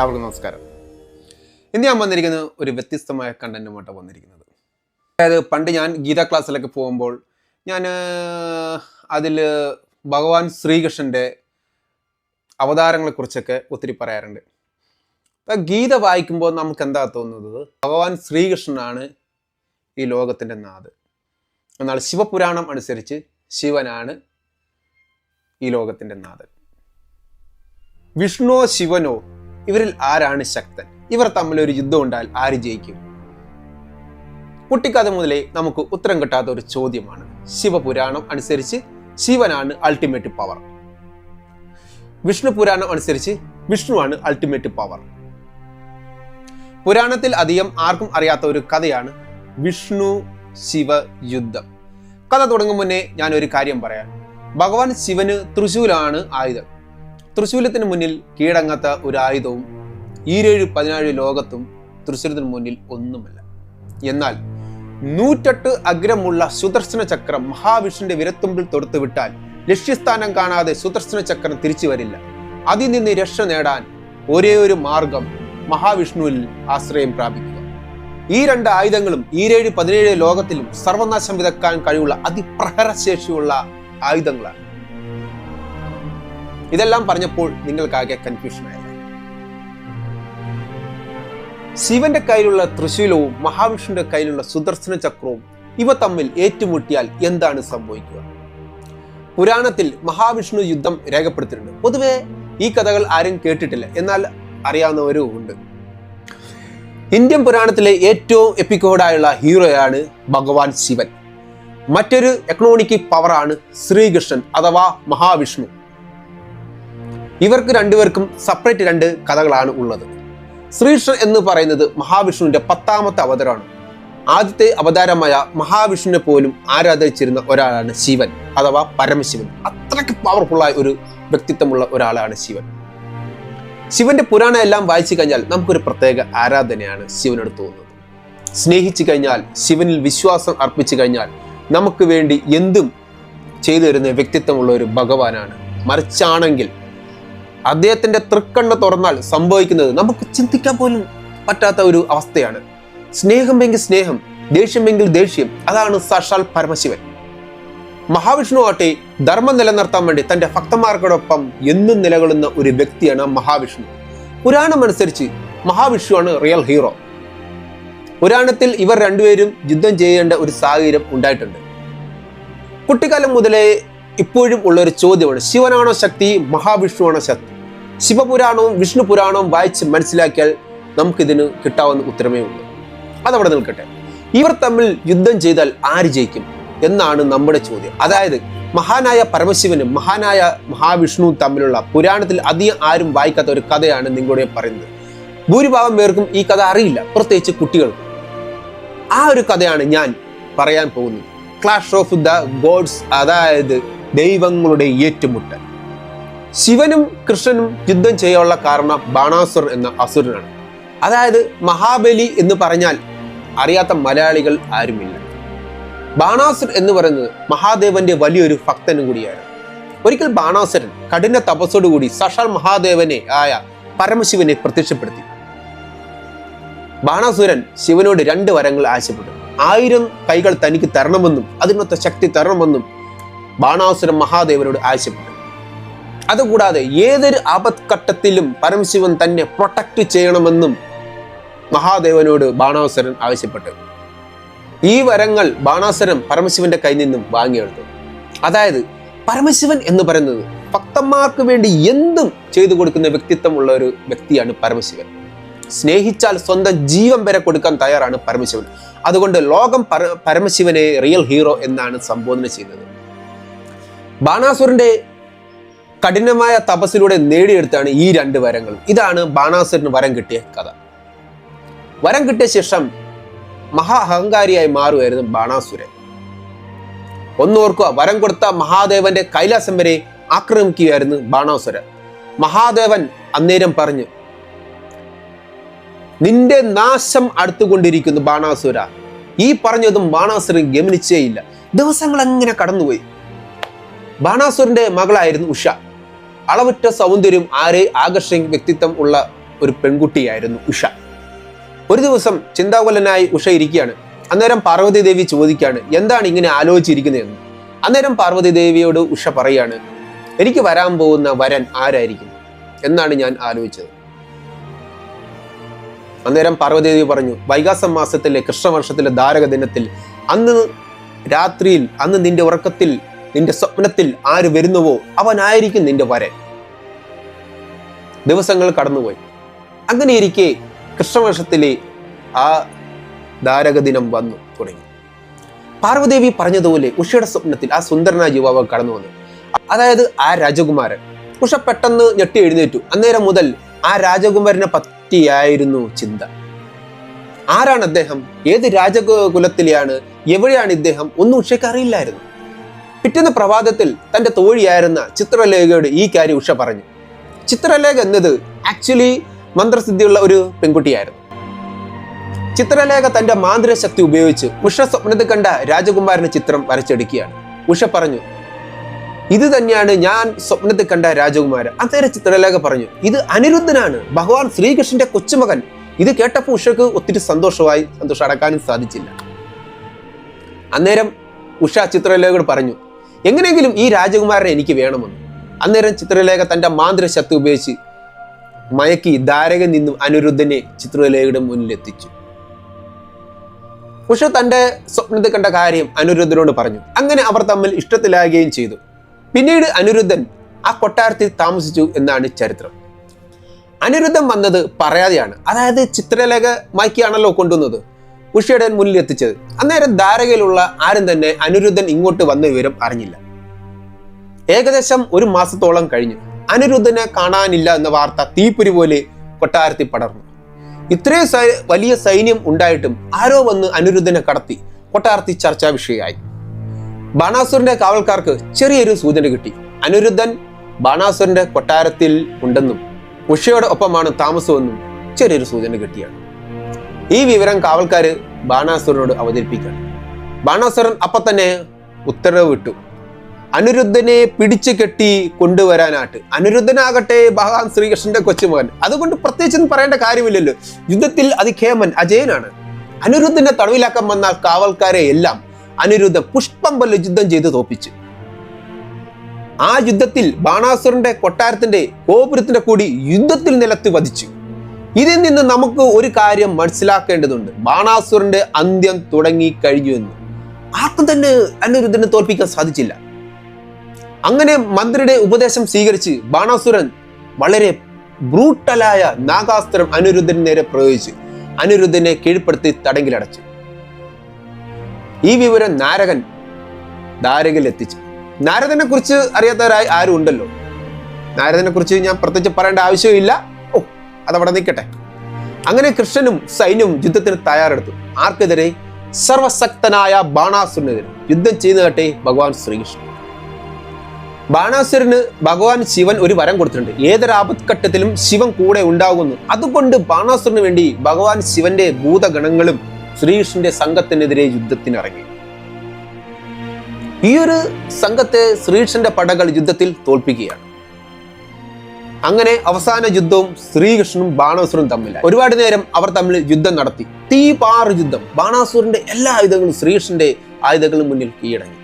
എല്ലാവർക്കും നമസ്കാരം. ഇന്ന് ഞാൻ വന്നിരിക്കുന്നത് ഒരു വ്യത്യസ്തമായ കണ്ടന്റുമായിട്ട് വന്നിരിക്കുന്നത്. അതായത് പണ്ട് ഞാൻ ഗീത ക്ലാസ്സിലൊക്കെ പോകുമ്പോൾ ഞാൻ അതിൽ ഭഗവാൻ ശ്രീകൃഷ്ണന്റെ അവതാരങ്ങളെക്കുറിച്ചൊക്കെ ഒത്തിരി പറയാറുണ്ട്. അപ്പം ഗീത വായിക്കുമ്പോൾ നമുക്ക് എന്താ തോന്നുന്നത്? ഭഗവാൻ ശ്രീകൃഷ്ണനാണ് ഈ ലോകത്തിന്റെ നാഥ്. എന്നാൽ ശിവപുരാണം അനുസരിച്ച് ശിവനാണ് ഈ ലോകത്തിന്റെ നാഥൻ. വിഷ്ണുവോ ശിവനോ ഇവരിൽ ആരാണ് ശക്തൻ? ഇവർ തമ്മിൽ ഒരു യുദ്ധം ഉണ്ടായാൽ ആര് ജയിക്കും? കുട്ടിക്കാലം മുതലേ നമുക്ക് ഉത്തരം കിട്ടാത്ത ഒരു ചോദ്യമാണ്. ശിവപുരാണം അനുസരിച്ച് ശിവനാണ് അൾട്ടിമേറ്റ് പവർ വിഷ്ണു പുരാണം അനുസരിച്ച് വിഷ്ണുവാണ് അൾട്ടിമേറ്റ് പവർ പുരാണത്തിൽ അധികം ആർക്കും അറിയാത്ത ഒരു കഥയാണ് വിഷ്ണു ശിവ യുദ്ധം. കഥ തുടങ്ങും മുന്നേ ഞാൻ ഒരു കാര്യം പറയാം. ഭഗവാൻ ശിവന് തൃശൂലാണ് ആയുധം. തൃശൂലത്തിന് മുന്നിൽ കീഴടങ്ങാത്ത ഒരു ആയുധവും ഈരേഴ് പതിനാഴ് ലോകത്തും തൃശൂലത്തിന് മുന്നിൽ ഒന്നുമല്ല. എന്നാൽ നൂറ്റെട്ട് അഗ്രമുള്ള സുദർശന ചക്രം മഹാവിഷ്ണുവിന്റെ വിരത്തുമ്പിൽ തൊടുത്തുവിട്ടാൽ ലക്ഷ്യസ്ഥാനം കാണാതെ സുദർശന ചക്രം തിരിച്ചു വരില്ല. അതിൽ നിന്ന് രക്ഷ നേടാൻ ഒരേ ഒരു മാർഗം മഹാവിഷ്ണുവിൽ ആശ്രയം പ്രാപിക്കുക. ഈ രണ്ട് ആയുധങ്ങളും ഈരേഴ് പതിനേഴ് ലോകത്തിലും സർവനാശം വിതക്കാൻ കഴിവുള്ള അതിപ്രഹരശേഷിയുള്ള ആയുധങ്ങളാണ്. ഇതെല്ലാം പറഞ്ഞപ്പോൾ നിങ്ങൾക്കാകെ കൺഫ്യൂഷൻ ആയില്ല ശിവന്റെ കയ്യിലുള്ള തൃശൂലവും മഹാവിഷ്ണുവിന്റെ കയ്യിലുള്ള സുദർശന ചക്രവും ഇവ തമ്മിൽ ഏറ്റുമുട്ടിയാൽ എന്താണ് സംഭവിക്കുക? പുരാണത്തിൽ മഹാവിഷ്ണു യുദ്ധം രേഖപ്പെടുത്തിയിട്ടുണ്ട്. പൊതുവേ ഈ കഥകൾ ആരും കേട്ടിട്ടില്ല. എന്നാൽ അറിയാവുന്നവരും ഉണ്ട്. ഇന്ത്യൻ പുരാണത്തിലെ ഏറ്റവും എപ്പിക്കോഡായുള്ള ഹീറോയാണ് ഭഗവാൻ ശിവൻ. മറ്റൊരു എക്കണോമിക് പവറാണ് ശ്രീകൃഷ്ണൻ അഥവാ മഹാവിഷ്ണു. ഇവർക്ക് രണ്ടുപേർക്കും സെപ്പറേറ്റ് രണ്ട് കഥകളാണ് ഉള്ളത്. ശ്രീകൃഷ്ണൻ എന്ന് പറയുന്നത് മഹാവിഷ്ണുവിന്റെ പത്താമത്തെ അവതാരമാണ്. ആദ്യത്തെ അവതാരമായ മഹാവിഷ്ണുവിനെ പോലും ആരാധിച്ചിരുന്ന ഒരാളാണ് ശിവൻ അഥവാ പരമശിവൻ. അത്രയ്ക്ക് പവർഫുള്ളായ ഒരു വ്യക്തിത്വമുള്ള ഒരാളാണ് ശിവൻ. ശിവന്റെ പുരാണം എല്ലാം വായിച്ചു കഴിഞ്ഞാൽ നമുക്കൊരു പ്രത്യേക ആരാധനയാണ് ശിവനോട് തോന്നുന്നത്. സ്നേഹിച്ചു കഴിഞ്ഞാൽ ശിവനിൽ വിശ്വാസം അർപ്പിച്ചു കഴിഞ്ഞാൽ നമുക്ക് വേണ്ടി എന്തും ചെയ്തു തരുന്ന വ്യക്തിത്വമുള്ള ഒരു ഭഗവാനാണ്. മറിച്ചാണെങ്കിൽ അദ്ദേഹത്തിന്റെ തൃക്കണ്ണ് തുറന്നാൽ സംഭവിക്കുന്നത് നമുക്ക് ചിന്തിക്കാൻ പോലും പറ്റാത്ത ഒരു അവസ്ഥയാണ്. സ്നേഹമെങ്കിൽ സ്നേഹം ദേഷ്യമെങ്കിൽ ദേഷ്യം അതാണ് സാക്ഷാൽ പരമശിവൻ. മഹാവിഷ്ണു ആട്ടെ ധർമ്മം നിലനിർത്താൻ വേണ്ടി തന്റെ ഭക്തന്മാർക്കോടൊപ്പം എന്നും നിലകൊള്ളുന്ന ഒരു വ്യക്തിയാണ് മഹാവിഷ്ണു. പുരാണം അനുസരിച്ച് മഹാവിഷ്ണുവാണ് റിയൽ ഹീറോ പുരാണത്തിൽ ഇവർ രണ്ടുപേരും യുദ്ധം ചെയ്യേണ്ട ഒരു സാഹചര്യം ഉണ്ടായിട്ടുണ്ട്. കുട്ടിക്കാലം മുതലേ ഇപ്പോഴും ഉള്ള ഒരു ചോദ്യമാണ്. ശിവനാണോ ശക്തി? മഹാവിഷ്ണുവാണോ ശക്തി? ശിവപുരാണവും വിഷ്ണു പുരാണവും വായിച്ച് മനസ്സിലാക്കിയാൽ നമുക്കിതിന് കിട്ടാവുന്ന ഉത്തരമേ ഉള്ളൂ. അതവിടെ നിൽക്കട്ടെ. ഇവർ തമ്മിൽ യുദ്ധം ചെയ്താൽ ആര് ജയിക്കും എന്നാണ് നമ്മുടെ ചോദ്യം. അതായത് മഹാനായ പരമശിവനും മഹാനായ മഹാവിഷ്ണുവും തമ്മിലുള്ള പുരാണത്തിൽ അധികം ആരും വായിക്കാത്ത ഒരു കഥയാണ് നിങ്ങളുടെ പറയുന്നത്. ഭൂരിഭാഗം പേർക്കും ഈ കഥ അറിയില്ല. പ്രത്യേകിച്ച് കുട്ടികൾക്ക്. ആ ഒരു കഥയാണ് ഞാൻ പറയാൻ പോകുന്നത്. ക്ലാഷ് ഓഫ് ദ ഗോഡ്സ് അതായത് ദൈവങ്ങളുടെ ഏറ്റുമുട്ടൽ. ശിവനും കൃഷ്ണനും യുദ്ധം ചെയ്യാനുള്ള കാരണം ബാണാസുർ എന്ന അസുരനാണ്. അതായത് മഹാബലി എന്ന് പറഞ്ഞാൽ അറിയാത്ത മലയാളികൾ ആരുമില്ല. ബാണാസുർ എന്ന് പറയുന്നത് മഹാദേവന്റെ വലിയൊരു ഭക്തനും കൂടിയാണ്. ഒരിക്കൽ ബാണാസുരൻ കഠിന തപസ്സോടുകൂടി സഷാൽ മഹാദേവനെ ആയ പരമശിവനെ പ്രത്യക്ഷപ്പെടുത്തി. ബാണാസുരൻ ശിവനോട് രണ്ട് വരങ്ങൾ ആവശ്യപ്പെട്ടു. ആയിരം കൈകൾ തനിക്ക് തരണമെന്നും അതിനൊത്ത ശക്തി തരണമെന്നും ബാണാസുരൻ മഹാദേവനോട് ആവശ്യപ്പെട്ടു. അതുകൂടാതെ ഏതൊരു ആപത്ഘട്ടത്തിലും പരമശിവൻ തന്നെ പ്രൊട്ടക്ട് ചെയ്യണമെന്നും മഹാദേവനോട് ബാണാസുരൻ ആവശ്യപ്പെട്ടു. ഈ വരങ്ങൾ ബാണാസുരൻ പരമശിവന്റെ കയ്യിൽ നിന്നും വാങ്ങിയെടുത്തു. അതായത് പരമശിവൻ എന്ന് പറയുന്നത് ഭക്തന്മാർക്ക് വേണ്ടി എന്തും ചെയ്തു കൊടുക്കുന്ന വ്യക്തിത്വമുള്ള ഒരു വ്യക്തിയാണ് പരമശിവൻ. സ്നേഹിച്ചാൽ സ്വന്തം ജീവൻ വരെ കൊടുക്കാൻ തയ്യാറാണ് പരമശിവൻ. അതുകൊണ്ട് ലോകം പര പരമശിവനെ റിയൽ ഹീറോ എന്നാണ് സംബോധന ചെയ്യുന്നത്. ബാണാസുരന്റെ കഠിനമായ തപസ്സിലൂടെ നേടിയെടുത്താണ് ഈ രണ്ട് വരങ്ങൾ. ഇതാണ് ബാണാസുരന് വരം കിട്ടിയ കഥ. വരം കിട്ടിയ ശേഷം മഹാ അഹങ്കാരിയായി മാറുമായിരുന്നു ബാണാസുരൻ. ഒന്നോർക്കുക വരം കൊടുത്ത മഹാദേവന്റെ കൈലാസം വരെ ആക്രമിക്കുകയായിരുന്നു ബാണാസുരൻ. മഹാദേവൻ അന്നേരം പറഞ്ഞു നിന്റെ നാശം അടുത്തുകൊണ്ടിരിക്കുന്നു ബാണാസുര. ഈ പറഞ്ഞതും ബാണാസുരൻ ഗമനിച്ചേയില്ല. ദിവസങ്ങൾ അങ്ങനെ കടന്നുപോയി. ബാണാസുരന്റെ മകളായിരുന്നു ഉഷ. അളവുറ്റ സൗന്ദര്യം ആരെ ആകർഷിക്കും വ്യക്തിത്വം ഉള്ള ഒരു പെൺകുട്ടിയായിരുന്നു ഉഷ. ഒരു ദിവസം ചിന്താകുലനായി ഉഷ ഇരിക്കുകയാണ്. അന്നേരം പാർവതി ദേവി ചോദിക്കുകയാണ് എന്താണ് ഇങ്ങനെ ആലോചിച്ചിരിക്കുന്നതെന്ന്? അന്നേരം പാർവതി ദേവിയോട് ഉഷ പറയാണ് എനിക്ക് വരാൻ പോകുന്ന വരൻ ആരായിരിക്കും? എന്നാണ് ഞാൻ ആലോചിച്ചത്. അന്നേരം പാർവതി ദേവി പറഞ്ഞു വൈകാസം മാസത്തിലെ കൃഷ്ണവർഷത്തിലെ ധാരക ദിനത്തിൽ അന്ന് രാത്രിയിൽ അന്ന് നിന്റെ ഉറക്കത്തിൽ നിന്റെ സ്വപ്നത്തിൽ ആര് വരുന്നുവോ അവനായിരിക്കും നിന്റെ വരൻ. ദിവസങ്ങൾ കടന്നുപോയി. അങ്ങനെ ഇരിക്കെ കൃഷ്ണവർഷത്തിലെ ആ ധാരക ദിനം വന്നു തുടങ്ങി. പാർവദേവി പറഞ്ഞതുപോലെ ഉഷയുടെ സ്വപ്നത്തിൽ ആ സുന്ദരനായ യുവാവ് കടന്നു വന്നു. അതായത് ആ രാജകുമാരൻ. ഉഷ പെട്ടെന്ന് ഞെട്ടി എഴുന്നേറ്റു. അന്നേരം മുതൽ ആ രാജകുമാരനെ പറ്റിയായിരുന്നു ചിന്ത. ആരാണ് അദ്ദേഹം? ഏത് രാജകുലത്തിലെയാണ്? എവിടെയാണ് ഇദ്ദേഹം? ഒന്നും ഉഷയ്ക്ക് അറിയില്ലായിരുന്നു. പിറ്റേന്ന് പ്രഭാതത്തിൽ തന്റെ തോഴിയായിരുന്ന ചിത്രലേഖയോട് ഈ കാര്യം ഉഷ പറഞ്ഞു. ചിത്രലേഖ എന്നത് ആക്ച്വലി മന്ത്രസിദ്ധിയുള്ള ഒരു പെൺകുട്ടിയായിരുന്നു. ചിത്രലേഖ തന്റെ മാന്ത്രിക ശക്തി ഉപയോഗിച്ച് ഉഷ സ്വപ്നത്തിൽ കണ്ട രാജകുമാരന്റെ ചിത്രം വരച്ചെടുക്കുകയാണ്. ഉഷ പറഞ്ഞു ഇത് തന്നെയാണ് ഞാൻ സ്വപ്നത്തിൽ കണ്ട രാജകുമാരൻ. അന്നേരം ചിത്രലേഖ പറഞ്ഞു ഇത് അനിരുദ്ധനാണ്. ഭഗവാൻ ശ്രീകൃഷ്ണന്റെ കൊച്ചുമകൻ. ഇത് കേട്ടപ്പോൾ ഉഷക്ക് ഒത്തിരി സന്തോഷമായി സന്തോഷം അടക്കാനും സാധിച്ചില്ല. അന്നേരം ഉഷ ചിത്രലേഖയോട് പറഞ്ഞു എങ്ങനെയെങ്കിലും ഈ രാജകുമാരനെ എനിക്ക് വേണമെന്ന്. അന്നേരം ചിത്രലേഖ തന്റെ മാന്ത്രിക ശക്തി ഉപയോഗിച്ച് മയക്കി ധാരകൻ നിന്നും അനിരുദ്ധനെ ചിത്രലേഖയുടെ മുന്നിൽ എത്തിച്ചു. ഉഷ തന്റെ സ്വപ്നത്തിൽ കണ്ട കാര്യം അനിരുദ്ധനോട് പറഞ്ഞു. അങ്ങനെ അവർ തമ്മിൽ ഇഷ്ടത്തിലാകുകയും ചെയ്തു. പിന്നീട് അനിരുദ്ധൻ ആ കൊട്ടാരത്തിൽ താമസിച്ചു എന്നാണ് ചരിത്രം. അനിരുദ്ധം വന്നത് പറയാതെയാണ്. അതായത് ചിത്രലേഖ മയക്കിയാണല്ലോ കൊണ്ടുവന്നത്. ഉഷയുടെ മുന്നിൽ എത്തിച്ചത്. അന്നേരം ധാരകയിലുള്ള ആരും തന്നെ അനിരുദ്ധൻ ഇങ്ങോട്ട് വന്ന വിവരം അറിഞ്ഞില്ല. ഏകദേശം ഒരു മാസത്തോളം കഴിഞ്ഞു. അനിരുദ്ധനെ കാണാനില്ല എന്ന വാർത്ത തീപ്പൊരി പോലെ കൊട്ടാരത്തിൽ പടർന്നു. ഇത്രയും വലിയ സൈന്യം ഉണ്ടായിട്ടും ആരോ വന്ന് അനിരുദ്ധനെ കടത്തി കൊട്ടാരത്തിൽ ചർച്ചാ വിഷയമായി. ബാണാസുരന്റെ കാവൽക്കാർക്ക് ചെറിയൊരു സൂചന കിട്ടി. അനിരുദ്ധൻ ബാണാസുരന്റെ കൊട്ടാരത്തിൽ ഉണ്ടെന്നും ഉഷയുടെ ഒപ്പമാണ് താമസമെന്നും ചെറിയൊരു സൂചന കിട്ടിയാണ്. ഈ വിവരം കാവൽക്കാര് ബാണാസുരനോട് അവതരിപ്പിക്കണം ബാണാസുരൻ അപ്പൊ തന്നെ ഉത്തരവ് വിട്ടു. അനിരുദ്ധനെ പിടിച്ചു കെട്ടി കൊണ്ടുവരാനായിട്ട്. അനിരുദ്ധനാകട്ടെ ഭഗവാൻ ശ്രീകൃഷ്ണന്റെ കൊച്ചുമകൻ. അതുകൊണ്ട് പ്രത്യേകിച്ചൊന്നും പറയേണ്ട കാര്യമില്ലല്ലോ. യുദ്ധത്തിൽ അതിഖേമൻ അജയനാണ്. അനിരുദ്ധനെ തടവിലാക്കാൻ വന്ന കാവൽക്കാരെ എല്ലാം അനിരുദ്ധൻ പുഷ്പം പോലെ യുദ്ധം ചെയ്ത് തോപ്പിച്ചു. ആ യുദ്ധത്തിൽ ബാണാസുരന്റെ കൊട്ടാരത്തിന്റെ ഗോപുരത്തിന്റെ കൂടി യുദ്ധത്തിൽ നിലത്ത് വധിച്ചു ഇതിൽ നിന്ന് നമുക്ക് ഒരു കാര്യം മനസ്സിലാക്കേണ്ടതുണ്ട്. ബാണാസുരന്റെ അന്ത്യം തുടങ്ങി കഴിഞ്ഞു എന്ന്. ആർക്കും തന്നെ അനിരുദ്ധനെ തോൽപ്പിക്കാൻ സാധിച്ചില്ല. അങ്ങനെ മന്ത്രിയുടെ ഉപദേശം സ്വീകരിച്ച് ബാണാസുരൻ വളരെ ബ്രൂട്ടലായ നാഗാസ്ത്രം അനിരുദ്ധൻ നേരെ പ്രയോഗിച്ച് അനിരുദ്ധനെ കീഴ്പ്പെടുത്തി തടങ്കിലടച്ചു ഈ വിവരം നാരകൻ ദാരകിൽ എത്തിച്ചു. നാരദനെ കുറിച്ച് അറിയാത്തവരായി ആരും ഉണ്ടല്ലോ. നാരദനെ കുറിച്ച് ഞാൻ പ്രത്യേകിച്ച് പറയേണ്ട ആവശ്യമില്ല. അതവിടെ നിൽക്കട്ടെ. അങ്ങനെ കൃഷ്ണനും സൈന്യവും യുദ്ധത്തിന് തയ്യാറെടുത്തു. ആർക്കെതിരെ സർവശക്തനായ ബാണാസുരനെതിരെ യുദ്ധം ചെയ്യുന്ന ചെയ്യുന്നതാട്ടെ ഭഗവാൻ ശ്രീകൃഷ്ണൻ. ബാണാസുരന് ഭഗവാൻ ശിവൻ ഒരു വരം കൊടുത്തിട്ടുണ്ട്. ഏതൊരു ആപത്ഘട്ടത്തിലും ശിവൻ കൂടെ ഉണ്ടാകുന്നു. അതുകൊണ്ട് ബാണാസുരന് വേണ്ടി ഭഗവാൻ ശിവന്റെ ഭൂതഗണങ്ങളും ശ്രീകൃഷ്ണന്റെ സംഘത്തിനെതിരെ യുദ്ധത്തിനിറങ്ങി ഈ ഒരു സംഘത്തെ ശ്രീകൃഷ്ണന്റെ പടകൾ യുദ്ധത്തിൽ തോൽപ്പിക്കുകയാണ്. അങ്ങനെ അവസാന യുദ്ധവും ശ്രീകൃഷ്ണനും ബാണാസുരനും തമ്മിലായി. ഒരുപാട് നേരം അവർ തമ്മിൽ യുദ്ധം നടത്തി. തീപാറ് യുദ്ധം. ബാണാസുരന്റെ എല്ലാ ആയുധങ്ങളും ശ്രീകൃഷ്ണന്റെ ആയുധങ്ങളും മുന്നിൽ കീഴടങ്ങി.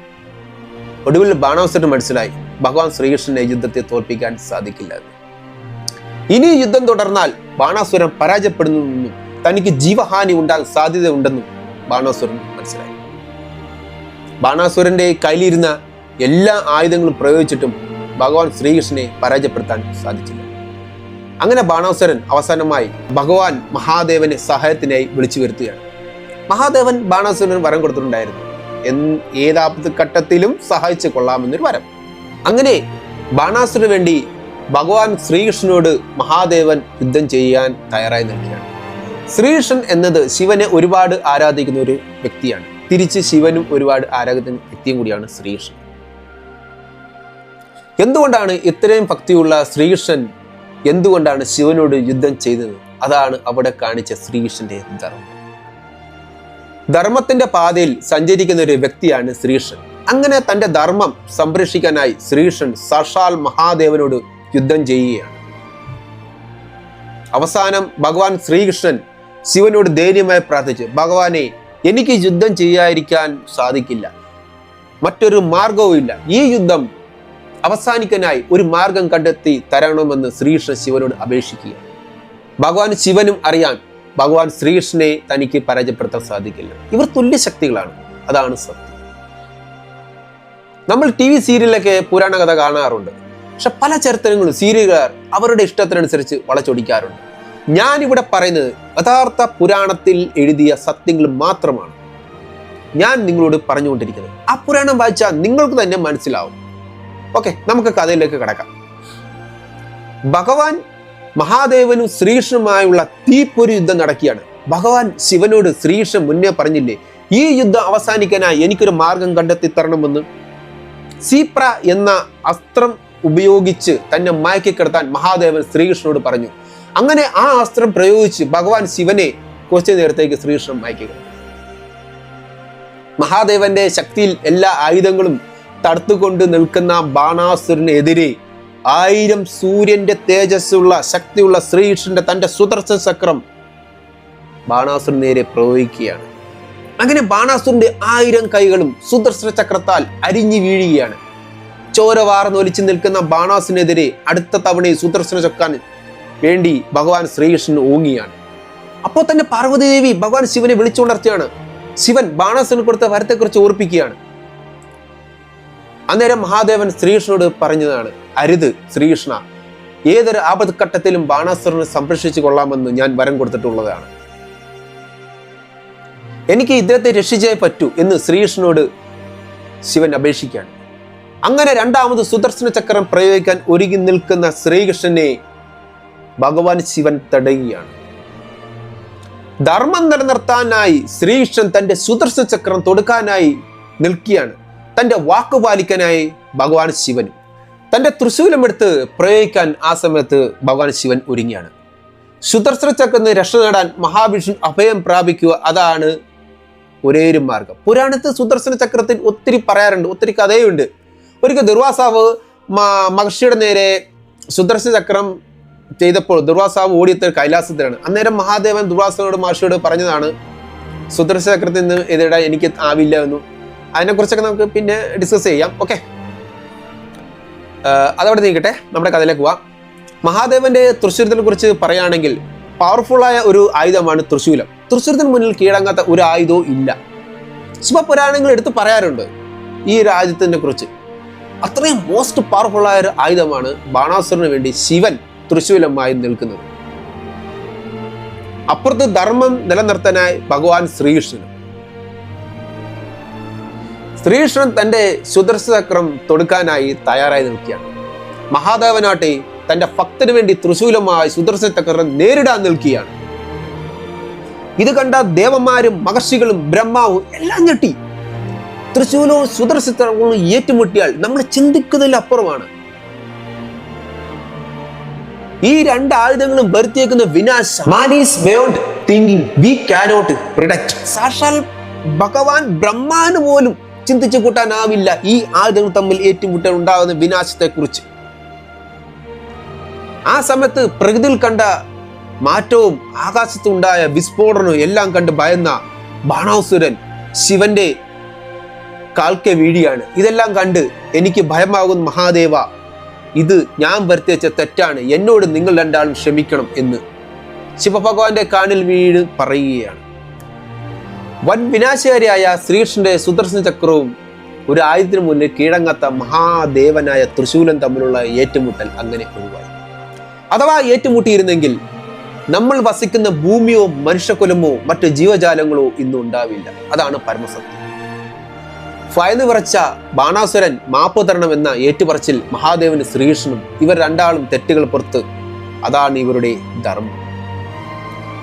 ഒടുവിൽ ബാണാസുരന് മനസ്സിലായി ഭഗവാൻ ശ്രീകൃഷ്ണനെ യുദ്ധത്തെ തോൽപ്പിക്കാൻ സാധിക്കില്ല ഇനി യുദ്ധം തുടർന്നാൽ ബാണാസുരൻ പരാജയപ്പെടുന്നെന്നും തനിക്ക് ജീവഹാനി ഉണ്ടാകാൻ സാധ്യതയുണ്ടെന്നും ബാണാസുരൻ മനസ്സിലായി. ബാണാസുരന്റെ കയ്യിലിരുന്ന എല്ലാ ആയുധങ്ങളും പ്രയോഗിച്ചിട്ടും ഭഗവാൻ ശ്രീകൃഷ്ണനെ പരാജയപ്പെടുത്താൻ സാധിച്ചില്ല. അങ്ങനെ ബാണാസുരൻ അവസാനമായി ഭഗവാൻ മഹാദേവനെ സഹായത്തിനായി വിളിച്ചു വരുത്തുകയാണ്. മഹാദേവൻ ബാണാസുരന് വരം കൊടുത്തിട്ടുണ്ടായിരുന്നു. എന്ന് ഏതാപത്ത് ഘട്ടത്തിലും സഹായിച്ചു കൊള്ളാമെന്നൊരു വരം. അങ്ങനെ ബാണാസുരന് വേണ്ടി ഭഗവാൻ ശ്രീകൃഷ്ണനോട് മഹാദേവൻ യുദ്ധം ചെയ്യാൻ തയ്യാറായി നിൽക്കുകയാണ്. ശ്രീകൃഷ്ണൻ എന്നത് ശിവനെ ഒരുപാട് ആരാധിക്കുന്ന ഒരു വ്യക്തിയാണ്. തിരിച്ച് ശിവനും ഒരുപാട് ആരാധിക്കുന്ന വ്യക്തിയും കൂടിയാണ് ശ്രീകൃഷ്ണൻ. എന്തുകൊണ്ടാണ് ഇത്രയും ഭക്തിയുള്ള ശ്രീകൃഷ്ണൻ എന്തുകൊണ്ടാണ് ശിവനോട് യുദ്ധം ചെയ്തത്? അതാണ് അവിടെ കാണിച്ച ശ്രീകൃഷ്ണന്റെ ധർമ്മം. ധർമ്മത്തിന്റെ പാതയിൽ സഞ്ചരിക്കുന്ന ഒരു വ്യക്തിയാണ് ശ്രീകൃഷ്ണൻ. അങ്ങനെ തന്റെ ധർമ്മം സംരക്ഷിക്കാനായി ശ്രീകൃഷ്ണൻ സർഷാൽ മഹാദേവനോട് യുദ്ധം ചെയ്യുകയാണ്. അവസാനം ഭഗവാൻ ശ്രീകൃഷ്ണൻ ശിവനോട് ധൈര്യമായി പ്രാർത്ഥിച്ചു ഭഗവാനെ എനിക്ക് യുദ്ധം ചെയ്യാതിരിക്കാൻ സാധിക്കില്ല. മറ്റൊരു മാർഗവും ഇല്ല ഈ യുദ്ധം അവസാനിക്കാനായി ഒരു മാർഗം കണ്ടെത്തി തരണമെന്ന് ശ്രീകൃഷ്ണൻ ശിവനോട് അപേക്ഷിക്കുക ഭഗവാൻ ശിവനും അറിയാൻ ഭഗവാൻ ശ്രീകൃഷ്ണനെ തനിക്ക് പരാജയപ്പെടുത്താൻ സാധിക്കില്ല. ഇവർ തുല്യ ശക്തികളാണ്. അതാണ് സത്യം. നമ്മൾ ടി വി സീരിയലൊക്കെ പുരാണ കഥ കാണാറുണ്ട്. പക്ഷെ പല ചരിത്രങ്ങളും സീരിയലുകാർ അവരുടെ ഇഷ്ടത്തിനനുസരിച്ച് വളച്ചൊടിക്കാറുണ്ട്. ഞാനിവിടെ പറയുന്നത് യഥാർത്ഥ പുരാണത്തിൽ എഴുതിയ സത്യങ്ങൾ മാത്രമാണ്. ഞാൻ നിങ്ങളോട് പറഞ്ഞുകൊണ്ടിരിക്കുന്നത്. ആ പുരാണം വായിച്ചാൽ നിങ്ങൾക്ക് തന്നെ മനസ്സിലാവും. ഓക്കെ നമുക്ക് കഥയിലേക്ക് കിടക്കാം. ഭഗവാൻ മഹാദേവനും ശ്രീകൃഷ്ണനുമായുള്ള തീപ്പൊരു യുദ്ധം നടക്കുകയാണ്. ഭഗവാൻ ശിവനോട് ശ്രീകൃഷ്ണൻ മുന്നേ പറഞ്ഞില്ലേ ഈ യുദ്ധം അവസാനിക്കാനായി എനിക്കൊരു മാർഗം കണ്ടെത്തി തരണമെന്ന്. സീപ്ര എന്ന അസ്ത്രം ഉപയോഗിച്ച് തന്നെ മയക്കിക്കിടത്താൻ മഹാദേവൻ ശ്രീകൃഷ്ണനോട് പറഞ്ഞു. അങ്ങനെ ആ അസ്ത്രം പ്രയോഗിച്ച് ഭഗവാൻ ശിവനെ കുറച്ചു നേരത്തേക്ക് ശ്രീകൃഷ്ണൻ മയക്കുക മഹാദേവന്റെ ശക്തിയിൽ എല്ലാ ആയുധങ്ങളും തടുത്തുകൊണ്ട് നിൽക്കുന്ന ബാണാസുരനെതിരെ ആയിരം സൂര്യന്റെ തേജസ്സുള്ള ശക്തിയുള്ള ശ്രീകൃഷ്ണന്റെ തന്റെ സുദർശന ചക്രം ബാണാസുരൻ നേരെ പ്രയോഗിക്കുകയാണ് അങ്ങനെ ബാണാസുരന്റെ ആയിരം കൈകളും സുദർശന ചക്രത്താൽ അരിഞ്ഞു വീഴുകയാണ്. ചോര വാർന്നൊലിച്ചു നിൽക്കുന്ന ബാണാസുനെതിരെ അടുത്ത തവണ സുദർശന ചക്കാൻ വേണ്ടി ഭഗവാൻ ശ്രീകൃഷ്ണൻ ഓങ്ങിയാണ് അപ്പോൾ തന്നെ പാർവതി ദേവി ഭഗവാൻ ശിവനെ വിളിച്ചുണർത്തിയാണ് ശിവൻ ബാണാസുരന് കൊടുത്ത വരത്തെക്കുറിച്ച് ഓർപ്പിക്കുകയാണ്. അന്നേരം മഹാദേവൻ ശ്രീകൃഷ്ണനോട് പറഞ്ഞതാണ് അരുത് ശ്രീകൃഷ്ണ. ഏതൊരു ആപത്ഘട്ടത്തിലും ബാണാസുരനെ സംരക്ഷിച്ചു കൊള്ളാമെന്ന് ഞാൻ വരം കൊടുത്തിട്ടുള്ളതാണ്. എനിക്ക് ഇദ്ദേഹത്തെ രക്ഷിച്ചേ പറ്റൂ എന്ന് ശ്രീകൃഷ്ണനോട് ശിവൻ അപേക്ഷിക്കുകയാണ്. അങ്ങനെ രണ്ടാമത് സുദർശന ചക്രം പ്രയോഗിക്കാൻ ഒരുങ്ങി നിൽക്കുന്ന ശ്രീകൃഷ്ണനെ ഭഗവാൻ ശിവൻ തടയുകയാണ്. ധർമ്മം നിലനിർത്താനായി ശ്രീകൃഷ്ണൻ തന്റെ സുദർശന ചക്രം തൊടുക്കാനായി നിൽക്കുകയാണ്. തന്റെ വാക്ക് പാലിക്കാനായി ഭഗവാൻ ശിവൻ തന്റെ തൃശൂലം എടുത്ത് പ്രയോഗിക്കാൻ ആ സമയത്ത് ഭഗവാൻ ശിവൻ ഒരുങ്ങിയാണ്. സുദർശന ചക്രത്തിന് രക്ഷ നേടാൻ മഹാവിഷ്ണു അഭയം പ്രാപിക്കുക അതാണ് ഒരേ ഒരു മാർഗം. പുരാണത്തിൽ സുദർശന ചക്രത്തിൽ ഒത്തിരി പറയാറുണ്ട് ഒത്തിരി കഥയുണ്ട്. ഒരിക്കൽ ദുർവാസാവ് മഹർഷിയുടെ നേരെ സുദർശന ചക്രം ചെയ്തപ്പോൾ ദുർവാസാവ് ഓടിയെത്തിയ കൈലാസത്തിലാണ്. അന്നേരം മഹാദേവൻ ദുർവാസനോട് മഹർഷിയോട് പറഞ്ഞതാണ് സുദർശന ചക്രത്തിൽ നിന്ന് എതിരിടാൻ എനിക്ക് ആവില്ല എന്നും. അതിനെക്കുറിച്ചൊക്കെ നമുക്ക് പിന്നെ ഡിസ്കസ് ചെയ്യാം. ഓക്കെ അതവിടെ നീക്കട്ടെ. നമ്മുടെ കഥയിലേക്ക് പോവാം. മഹാദേവന്റെ തൃശ്ശൂരത്തിനെ കുറിച്ച് പറയുകയാണെങ്കിൽ പവർഫുള്ളായ ഒരു ആയുധമാണ് തൃശൂലം തൃശ്ശൂരത്തിന് മുന്നിൽ കീഴടങ്ങാത്ത ഒരു ആയുധവും ഇല്ല. ശിവപുരാണങ്ങൾ എടുത്ത് പറയാറുണ്ട് ഈ ഒരു ആയുധത്തിനെ കുറിച്ച് അത്രയും മോസ്റ്റ് പവർഫുള്ളായ ഒരു ആയുധമാണ് ബാണാസുരന് വേണ്ടി ശിവൻ തൃശൂലമായി നിൽക്കുന്നത്. അപ്പുറത്ത് ധർമ്മം നിലനിർത്താനായി ഭഗവാൻ ശ്രീകൃഷ്ണനും. ശ്രീകൃഷ്ണൻ തന്റെ സുദർശചക്രം തൊടുക്കാനായി തയ്യാറായി നിൽക്കുകയാണ്. മഹാദേവനാട്ടെ തന്റെ ഭക്തന് വേണ്ടി തൃശൂലമായി സുദർശന ചക്രം നേരിടാൻ നിൽക്കുകയാണ്. ഇത് കണ്ട ദേവന്മാരും മഹർഷികളും ബ്രഹ്മാവും എല്ലാം ഞെട്ടി. തൃശൂലവും സുദർശന ചക്രവും ഏറ്റുമുട്ടിയാൽ നമ്മൾ ചിന്തിക്കുന്നതിലപ്പുറമാണ് ഈ രണ്ട് ആയുധങ്ങളും വരുത്തിയേക്കുന്ന വിനാശം beyond thinking we cannot predict സാക്ഷാൽ ഭഗവാൻ ബ്രഹ്മാന് പോലും ചിന്തിച്ചു കൂട്ടാനാവില്ല ഈ ആയുധങ്ങൾ തമ്മിൽ ഏറ്റുമുട്ടൽ ഉണ്ടാകുന്ന വിനാശത്തെ കുറിച്ച് ആ സമയത്ത് പ്രകൃതിയിൽ കണ്ട മാറ്റവും ആകാശത്തുണ്ടായ വിസ്ഫോടനവും എല്ലാം കണ്ട് ഭയന്ന ബാണാസുരൻ ശിവന്റെ കാൽക്കെ വീഴിയാണ്. ഇതെല്ലാം കണ്ട് എനിക്ക് ഭയമാകുന്ന മഹാദേവ ഇത് ഞാൻ വരുത്തിവെച്ച തെറ്റാണ്. എന്നോട് നിങ്ങൾ രണ്ടാളും ക്ഷമിക്കണം എന്ന് ശിവഭഗവാന്റെ കാണിൽ വീണ് പറയുകയാണ്. വൻ വിനാശകാരിയായ ശ്രീകൃഷ്ണന്റെ സുദർശന ചക്രവും ഒരു ആയുധത്തിന് മുന്നിൽ കീഴങ്ങാത്ത മഹാദേവനായ തൃശൂലൻ തമ്മിലുള്ള ഏറ്റുമുട്ടൽ അങ്ങനെ ഒഴിവായി. അഥവാ ഏറ്റുമുട്ടിയിരുന്നെങ്കിൽ നമ്മൾ വസിക്കുന്ന ഭൂമിയോ മനുഷ്യകുലമോ മറ്റ് ജീവജാലങ്ങളോ ഇന്നും ഉണ്ടാവില്ല. അതാണ് പരമസത്യം. ഭയന്ന് വിറച്ച ബാണാസുരൻ മാപ്പ് എന്ന ഏറ്റുപറച്ചിൽ മഹാദേവന് ശ്രീകൃഷ്ണനും ഇവർ രണ്ടാളും തെറ്റുകൾ പുറത്ത് അതാണ് ഇവരുടെ ധർമ്മം.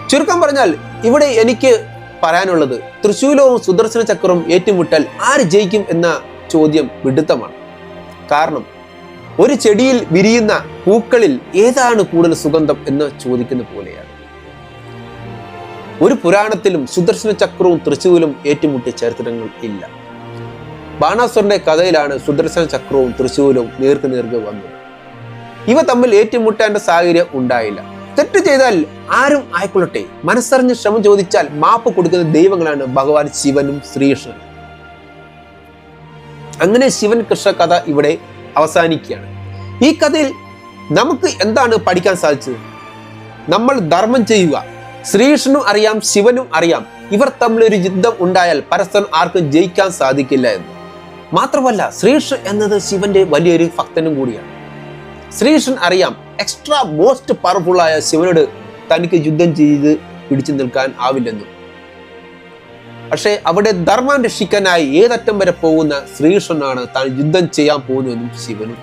ചുരുക്കം പറഞ്ഞാൽ ഇവിടെ എനിക്ക് പറയാനുള്ളത്. തൃശൂലവും സുദർശന ചക്രവും ഏറ്റുമുട്ടൽ ആര് ജയിക്കും എന്ന ചോദ്യം വിഡിത്തമാണ്. കാരണം ഒരു ചെടിയിൽ വിരിയുന്ന പൂക്കളിൽ ഏതാണ് കൂടുതൽ സുഗന്ധം എന്ന് ചോദിക്കുന്ന പോലെയാണ്. ഒരു പുരാണത്തിലും സുദർശന ചക്രവും തൃശൂലും ഏറ്റുമുട്ടിയ ചരിത്രങ്ങൾ ഇല്ല. ബാണാസുരന്റെ കഥയിലാണ് സുദർശന ചക്രവും തൃശൂലും നേർക്ക് നേർക്ക് വന്നത്. ഇവ തമ്മിൽ ഏറ്റുമുട്ടേണ്ട സാഹചര്യം ഉണ്ടായില്ല. തെറ്റ് ചെയ്താൽ ആരും ആയിക്കൊള്ളട്ടെ. മനസ്സറിഞ്ഞ് ശ്രമം ചോദിച്ചാൽ മാപ്പ് കൊടുക്കുന്ന ദൈവങ്ങളാണ് ഭഗവാൻ ശിവനും ശ്രീകൃഷ്ണനും. അങ്ങനെ ശിവൻ കൃഷ്ണ കഥ ഇവിടെ അവസാനിക്കുകയാണ്. ഈ കഥയിൽ നമുക്ക് എന്താണ് പഠിക്കാൻ സാധിച്ചത്? നമ്മൾ ധർമ്മം ചെയ്യുക. ശ്രീകൃഷ്ണനും അറിയാം ശിവനും അറിയാം. ഇവർ തമ്മിൽ ഒരു യുദ്ധം ഉണ്ടായാൽ പരസ്പരം ആർക്കും ജയിക്കാൻ സാധിക്കില്ല എന്ന്. മാത്രമല്ല ശ്രീകൃഷ്ണൻ എന്നത് ശിവന്റെ വലിയൊരു ഭക്തനും കൂടിയാണ്. ശ്രീകൃഷ്ണൻ അറിയാം എക്സ്ട്രാ മോസ്റ്റ് പവർഫുള്ളായ ശിവനോട് തനിക്ക് യുദ്ധം ചെയ്ത് പിടിച്ചു നിൽക്കാൻ ആവില്ലെന്നും. പക്ഷേ അവിടെ ധർമ്മം രക്ഷിക്കാനായി ഏതറ്റം വരെ പോകുന്ന ശ്രീകൃഷ്ണനാണ് താൻ യുദ്ധം ചെയ്യാൻ പോകുന്നതെന്നും ശിവനും